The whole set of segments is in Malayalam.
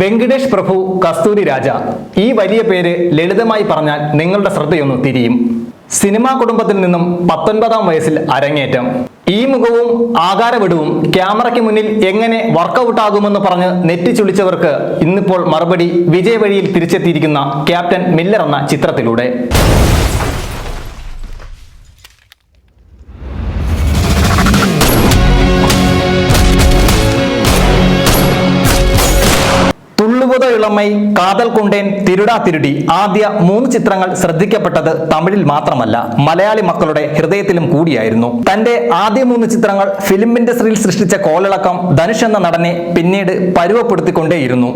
വെങ്കടേഷ് പ്രഭു കസ്തൂരി രാജ. ഈ വലിയ പേര് ലളിതമായി പറഞ്ഞാൽ നിങ്ങളുടെ ശ്രദ്ധയൊന്ന് തിരിയും. സിനിമാ കുടുംബത്തിൽ നിന്നും പത്തൊൻപതാം വയസ്സിൽ അരങ്ങേറ്റം. ഈ മുഖവും ആകാരവിടവും ക്യാമറയ്ക്ക് മുന്നിൽ എങ്ങനെ വർക്കൗട്ട് ആകുമെന്ന് പറഞ്ഞ് നെറ്റിച്ചുളിച്ചവർക്ക് ഇന്നിപ്പോൾ മറുപടി വിജയവഴിയിൽ തിരിച്ചെത്തിയിരിക്കുന്ന ക്യാപ്റ്റൻ മില്ലർ എന്ന ചിത്രത്തിലൂടെ. തുള്ളുവത ഇളമൈ കാതൽ കൊണ്ടേൻ തിരുടാ തിരുടി ആദ്യ മൂന്ന് ചിത്രങ്ങൾ ശ്രദ്ധിക്കപ്പെട്ടത് തമിഴിൽ മാത്രമല്ല മലയാളി മക്കളുടെ ഹൃദയത്തിലും കൂടിയായിരുന്നു. തന്റെ ആദ്യ മൂന്ന് ചിത്രങ്ങൾ ഫിലിം ഇൻഡസ്ട്രിയിൽ സൃഷ്ടിച്ച കോളിളക്കം ധനുഷ് എന്ന നടനെ പിന്നീട് പരുവപ്പെടുത്തിക്കൊണ്ടേയിരുന്നു.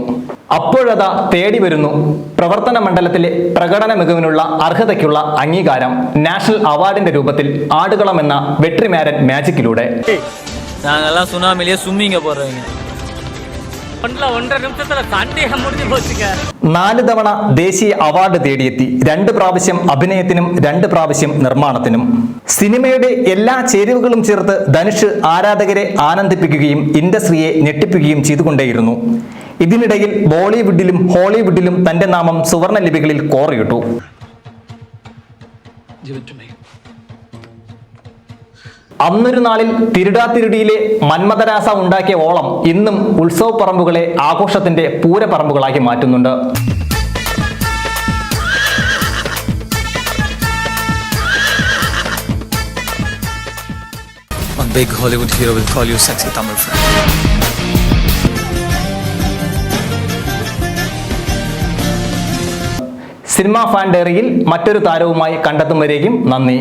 അപ്പോഴതാ തേടി വരുന്നു പ്രവർത്തന മണ്ഡലത്തിലെ പ്രകടന മികവിനുള്ള അർഹതയ്ക്കുള്ള അംഗീകാരം നാഷണൽ അവാർഡിന്റെ രൂപത്തിൽ ആടുകളം എന്ന വെട്രിമാരൻ മാജിക്കിലൂടെ നാല് തവണ ദേശീയ അവാർഡ് തേടിയെത്തി. രണ്ട് പ്രാവശ്യം അഭിനയത്തിനും രണ്ട് പ്രാവശ്യം നിർമ്മാണത്തിനും. സിനിമയുടെ എല്ലാ ചേരുവകളും ചേർത്ത് ധനുഷ് ആരാധകരെ ആനന്ദിപ്പിക്കുകയും ഇൻഡസ്ട്രിയെ ഞെട്ടിപ്പിക്കുകയും ചെയ്തുകൊണ്ടേയിരുന്നു. ഇതിനിടയിൽ ബോളിവുഡിലും ഹോളിവുഡിലും തന്റെ നാമം സുവർണ ലിപികളിൽ കോറിയിട്ടു. അന്നൊരു നാളിൽ തിരുടാതിരുടിയിലെ മന്മഥരാസ ഉണ്ടാക്കിയ ഓളം ഇന്നും ഉത്സവ പറമ്പുകളെ ആഘോഷത്തിന്റെ പൂരപ്പറമ്പുകളാക്കി മാറ്റുന്നുണ്ട് One big Hollywood hero will call you sexy Tamil friend. Cinema fan ഡയറിയിൽ മറ്റൊരു താരവുമായി കണ്ടെത്തും വരേക്കും നന്ദി